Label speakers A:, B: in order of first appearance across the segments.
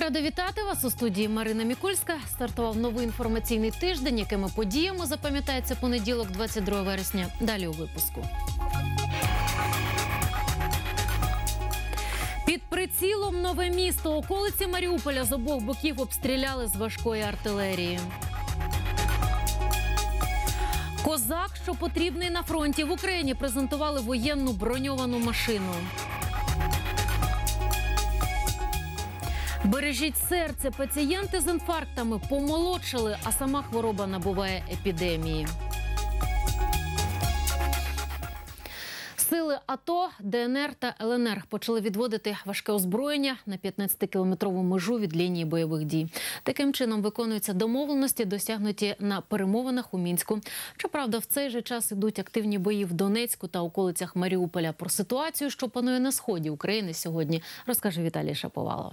A: Рада вітати вас у студії Марина Мікульська. Стартував новий інформаційний тиждень, якими подіями запам'ятається понеділок, 22 вересня. Далі у випуску. Під прицілом нове місто. Околиці Маріуполя з обох боків обстріляли з важкої артилерії. Козак, що потрібний на фронті в Україні, презентували воєнну броньовану машину. Бережіть серце. Пацієнти з інфарктами помолодшали, а сама хвороба набуває епідемії. Сили АТО, ДНР та ЛНР почали відводити важке озброєння на 15-кілометрову межу від лінії бойових дій. Таким чином виконуються домовленості, досягнуті на перемовинах у мінську. Щоправда, в цей же час ідуть активні бої в Донецьку та околицях Маріуполя. Про ситуацію, що панує на сході України сьогодні, розкаже Віталій Шаповалов.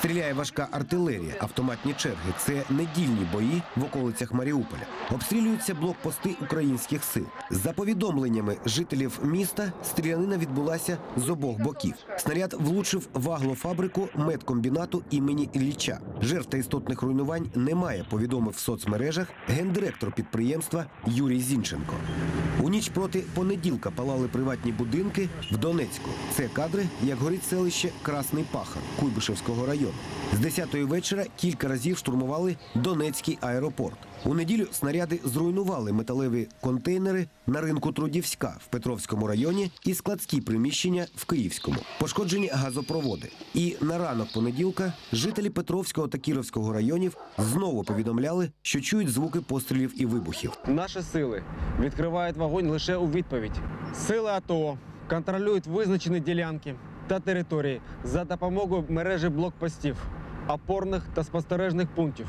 B: Стріляє важка артилерія, автоматні черги. Це недільні бої в околицях Маріуполя. Обстрілюються блокпости українських сил. За повідомленнями жителів міста, стрілянина відбулася з обох боків. Снаряд влучив в аглофабрику медкомбінату імені Ілліча. Жертв та істотних руйнувань немає. Повідомив в соцмережах гендиректор підприємства Юрій Зінченко. У ніч проти понеділка палали приватні будинки в Донецьку. Це кадри, як горить селище Красний Пахар Куйбишевського району. З 10-ї вечора кілька разів штурмували Донецький аеропорт. У неділю снаряди зруйнували металеві контейнери на ринку Трудівська в Петровському районі і складські приміщення в Київському. Пошкоджені газопроводи. І на ранок понеділка жителі Петровського та Кіровського районів знову повідомляли, що чують звуки пострілів і вибухів.
C: Наші сили відкривають вогонь лише у відповідь. Сили АТО контролюють визначені ділянки та території за допомогою мережі блокпостів, опорних та спостережних пунктів,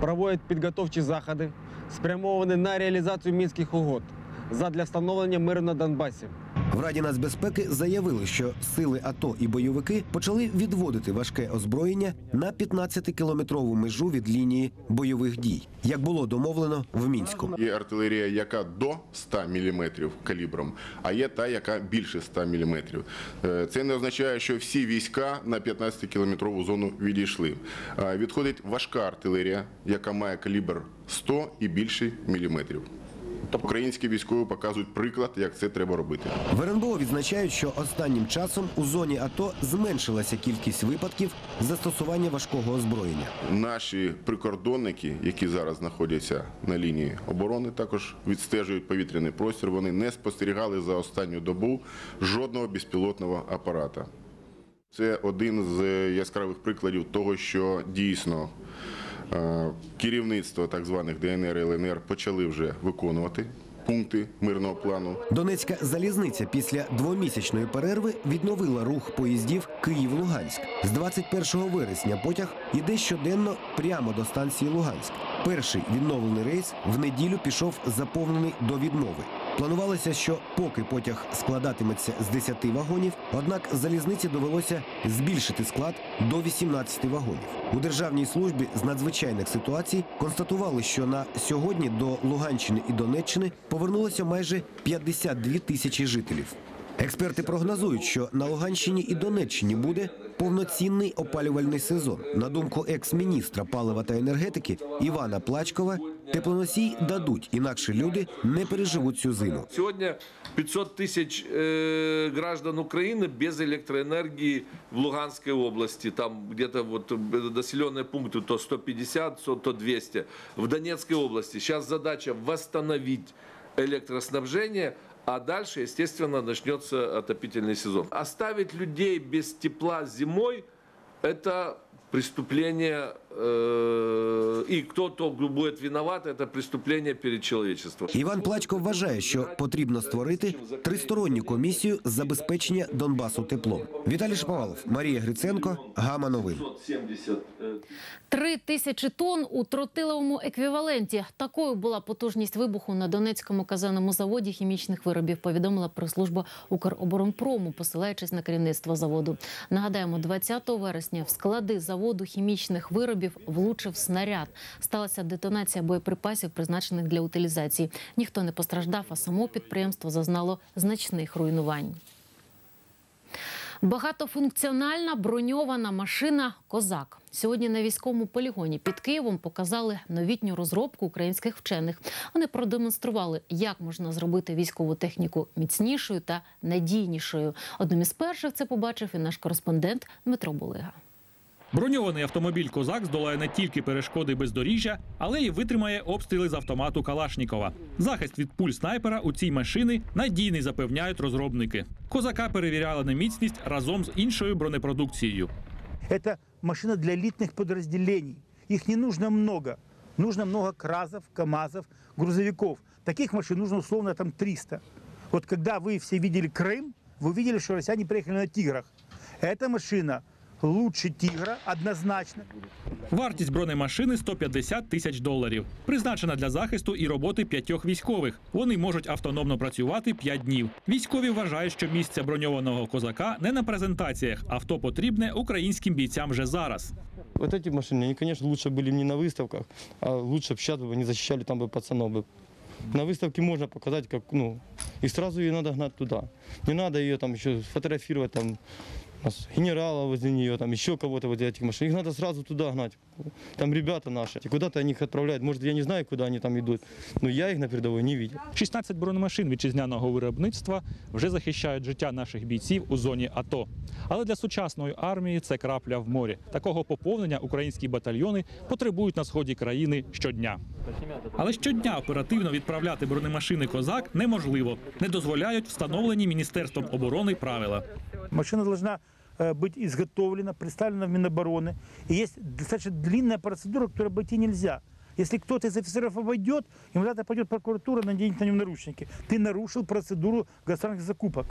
C: проводять підготовчі заходи, спрямовані на реалізацію мінських угод задля встановлення миру на Донбасі.
B: В Раді нацбезпеки заявили, що сили АТО і бойовики почали відводити важке озброєння на 15-кілометрову межу від лінії бойових дій, як було домовлено в мінську.
D: Є артилерія, яка до 100 мм калібром, а є та, яка більше 100 мм. Е, Це не означає, що всі війська на 15-кілометрову зону відійшли. Е, Відходить важка артилерія, яка має калібр 100 і більше міліметрів. Українські військові показують приклад, як це треба робити.
B: В РНБО відзначають, що останнім часом у зоні АТО зменшилася кількість випадків застосування важкого озброєння.
D: Наші прикордонники, які зараз знаходяться на лінії оборони, також відстежують повітряний простір. Вони не спостерігали за останню добу жодного безпілотного апарата. Це один з яскравих прикладів того, що дійсно керівництво так званих ДНР і ЛНР почали вже виконувати пункти мирного плану.
B: Донецька залізниця після двомісячної перерви відновила рух поїздів Київ-Луганськ. З 21 вересня потяг іде щоденно прямо до станції Луганськ. Перший відновлений рейс в неділю пішов заповнений до відмови. Планувалося, що поки потяг складатиметься з 10 вагонів, однак залізниці довелося збільшити склад до 18 вагонів. У державній службі з надзвичайних ситуацій констатували, що на сьогодні до Луганщини і Донеччини повернулося майже 52 тисячі жителів. Експерти прогнозують, що на Луганщині і Донеччині буде повноцінний опалювальний сезон. На думку екс-міністра палива та енергетики Івана Плачкова, теплоносій дадуть, інакше люди не переживуть цю зиму.
E: Сегодня 500 тысяч э, граждан Украины без электроэнергии в Луганской области. Там где-то вот населенные пункты то 150, то 200. В Донецкой области сейчас задача восстановить электроснабжение, а дальше, естественно, начнется отопительный сезон. Оставить людей без тепла зимой – это преступление, э, и кто-то буде виноват, це преступление перед человечеством.
B: Іван Плачко вважає, що потрібно створити тристоронню комісію з забезпечення Донбасу теплом. Віталій Шповалов, Марія Гриценко, Гама Новин.
E: 570
A: Три тисячі тонн у тротиловому еквіваленті. Такою була потужність вибуху на Донецькому казенному заводі хімічних виробів. Повідомила прес-служба Укроборонпрому, посилаючись на керівництво заводу. Нагадаємо, 20 вересня в склади заводу хімічних виробів влучив снаряд. Сталася детонація боєприпасів, призначених для утилізації. Ніхто не постраждав, а само підприємство зазнало значних руйнувань. Багатофункціональна броньована машина Козак. Сьогодні на військовому полігоні під Києвом показали новітню розробку українських вчених. Вони продемонстрували, як можна зробити військову техніку міцнішою та надійнішою. Одним із перших це побачив і наш кореспондент Дмитро Булига.
F: Броньований автомобіль Козак здолає не тільки перешкоди бездоріжжя, але й витримає обстріли з автомату Калашнікова. Захист від пуль снайпера у цій машини надійний запевняють розробники. Козака перевіряли на міцність разом з іншою бронепродукцією.
G: Это машина для элитных подразделений. Их не нужно много. Нужно много КРАЗов, КАМАЗов, грузовиков. Таких машин нужно условно там 300. Вот когда вы все видели Крым, вы увидели, что россияне приехали на «Тиграх». Эта машина лучше «Тигра» однозначно.
F: Вартість бронемашини 150 тисяч доларів. Призначена для захисту і роботи п'ятьох військових. Вони можуть автономно працювати 5 днів. Військові вважають, що місце броньованого козака не на презентаціях. Авто потрібне українським бійцям вже зараз.
H: Вот эти машины, они, конечно, лучше были не на выставках, а лучше бы сейчас бы они защищали там бы пацанов бы. На выставке можно показать, как, ну, и сразу ее надо гнать туда. Не надо ее там еще фотографировать, там, у нас генерала возле нее, там еще кого-то возле этих машин. Их надо сразу туда гнать. Там ребята наши. И Куда-то они их отправляют. Может, я не знаю, куда они там идут, но я их на передовой не видел.
F: 16 бронемашин вітчизняного виробництва вже захищають життя наших бійців у зоні АТО. Але для сучасної армії це крапля в морі. Такого поповнення українські батальйони потребують на сході країни щодня. Але щодня оперативно відправляти бронемашини козак неможливо. Не дозволяють встановлені міністерством оборони правила.
G: Машина должна э, быть изготовлена, представлена в Минобороны. И есть достаточно длинная процедура, которую обойти нельзя. Если кто-то из офицеров обойдет, ему тогда пойдет прокуратура, наденет на нем наручники. Ты нарушил процедуру государственных закупок.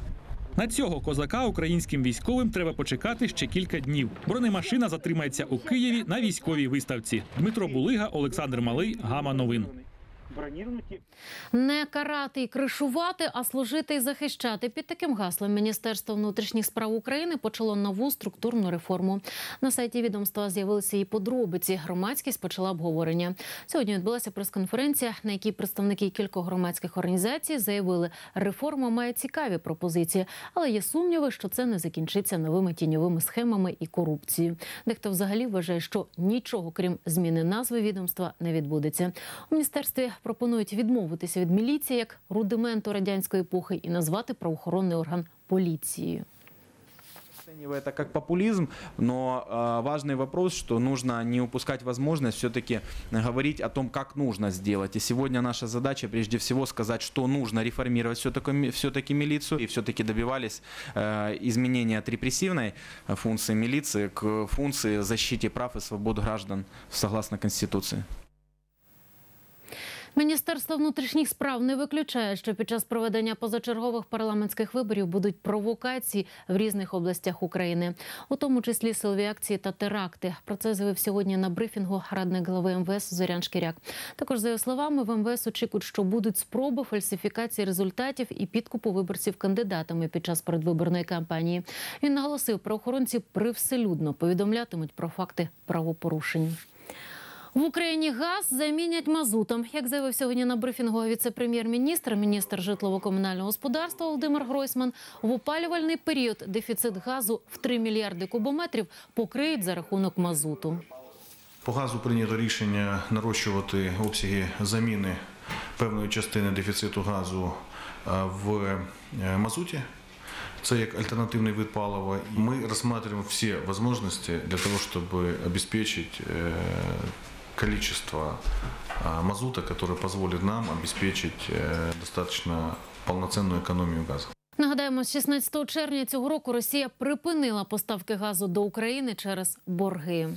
F: На цього козака українським військовим треба почекати ще кілька днів. Бронемашина затримається у Києві на військовій виставці. Дмитро Булига, Олександр Малий, Гама Новин.
A: Не карати і кришувати, а служити і захищати. Під таким гаслом Міністерство внутрішніх справ України почало нову структурну реформу. На сайті відомства з'явилися її подробиці. Громадськість почала обговорення. Сьогодні відбулася прес-конференція, на якій представники кількох громадських організацій заявили, реформа має цікаві пропозиції, але є сумніви, що це не закінчиться новими тіньовими схемами і корупцією. Дехто взагалі вважає, що нічого крім зміни назви відомства не відбудеться. У міністерстві пропонують відмовитися від міліції як рудименту радянської епохи і назвати правоохоронний орган поліцією.
I: Оценивая это как популизм, но э, важный вопрос, что нужно не упускать возможность все-таки говорить о том, как нужно сделать. И сегодня наша задача прежде всего сказать, что нужно реформировать все-таки, все-таки милицию. И все-таки добивались э, изменения от репрессивной э, функции милиции к функции защиты прав и свобод граждан согласно Конституции.
A: Міністерство внутрішніх справ не виключає, що під час проведення позачергових парламентських виборів будуть провокації в різних областях України, у тому числі силові акції та теракти. Про це заявив сьогодні на брифінгу радник глави МВС Зорян Шкіряк. Також за його словами, в МВС очікують, що будуть спроби фальсифікації результатів і підкупу виборців кандидатами під час передвиборної кампанії. Він наголосив, правоохоронці привселюдно повідомлятимуть про факти правопорушень. В Україні газ замінять мазутом. Як заявив сьогодні на брифінгу віце-прем'єр-міністр, міністр житлово-комунального господарства Володимир Гройсман, в опалювальний період дефіцит газу в 3 мільярди кубометрів покриють за рахунок мазуту.
J: По газу прийнято рішення нарощувати обсяги заміни певної частини дефіциту газу е, в е, мазуті. Це як альтернативний вид палива. Ми рассматриваем все возможности для того, чтобы обеспечить э, количество э, мазута, которое позволит нам обеспечить э, достаточно полноценную экономию газа.
A: Нагадаємо, з 16 червня цього року Росія припинила поставки газу до України через борги.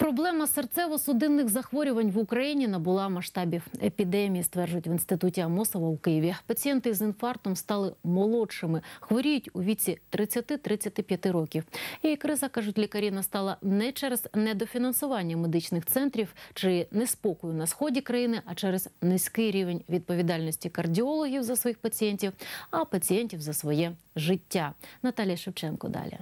A: Проблема серцево-судинних захворювань в Україні набула масштабів епідемії, стверджують в інституті Амосова у Києві. Пацієнти з інфарктом стали молодшими, хворіють у віці 30-35 років. І криза, кажуть лікарі, настала не через недофінансування медичних центрів чи неспокою на сході країни, а через низький рівень відповідальності кардіологів за своїх пацієнтів, а пацієнтів за своє життя. Наталія Шевченко далі.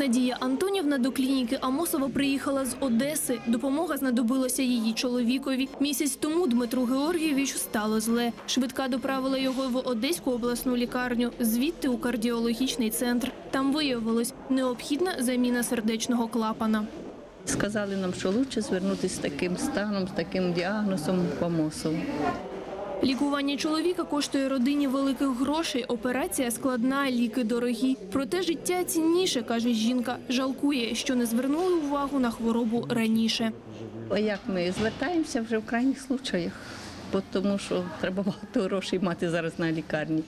K: Надія Антонівна до клініки Амосова приїхала з Одеси. Допомога знадобилася її чоловікові. Місяць тому Дмитру Георгійовичу стало зле. Швидка доправила його в Одеську обласну лікарню, звідти у кардіологічний центр. Там виявилось необхідна заміна сердечного клапана.
L: Сказали нам, що краще звернутися з таким станом, з таким діагнозом в Амосово.
K: Лікування чоловіка коштує родині великих грошей. Операція складна, ліки дорогі. Проте життя цінніше, каже жінка. Жалкує, що не звернули увагу на хворобу раніше.
L: А як ми звертаємося вже в крайніх случаях, тому що треба багато грошей мати зараз на лікарні.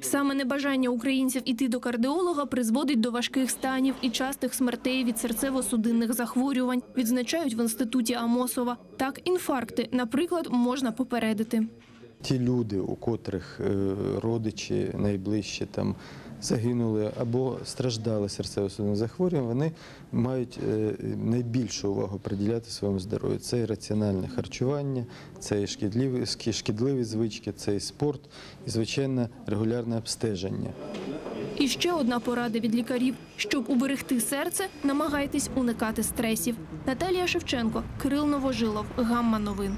K: Саме небажання українців іти до кардіолога призводить до важких станів і частих смертей від серцево-судинних захворювань, відзначають в інституті Амосова. Так, інфаркти, наприклад, можна попередити.
M: Ті люди, у котрих е, родичі найближчі там загинули або страждали серцево-судинним захворюванням, вони мають е, найбільшу увагу приділяти своєму здоров'ю. Це і раціональне харчування, це і шкідливі, шкідливі звички, це і спорт, і звичайно регулярне обстеження.
K: І ще одна порада від лікарів: щоб уберегти серце, намагайтесь уникати стресів. Наталія Шевченко, Кирил Новожилов, Гамма новин.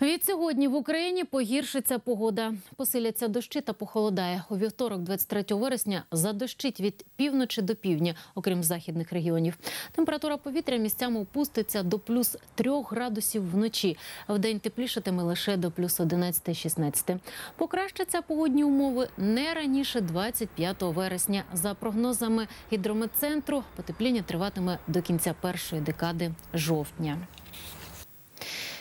A: Від сьогодні в Україні погіршиться погода. Посиляться дощі та похолодає. У вівторок, 23 вересня, задощить від півночі до півдня, окрім західних регіонів. Температура повітря місцями опуститься до плюс 3 градусів вночі. Вдень теплішатиме лише до плюс 11-16. Покращаться погодні умови не раніше 25 вересня. За прогнозами гідрометцентру, потепління триватиме до кінця першої декади жовтня.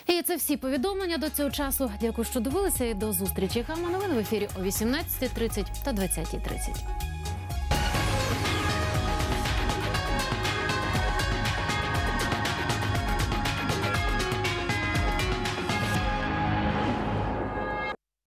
A: І це всі повідомлення до цього часу. Дякую, що дивилися і до зустрічі. Хама новин в ефірі о 18.30 та 20.30.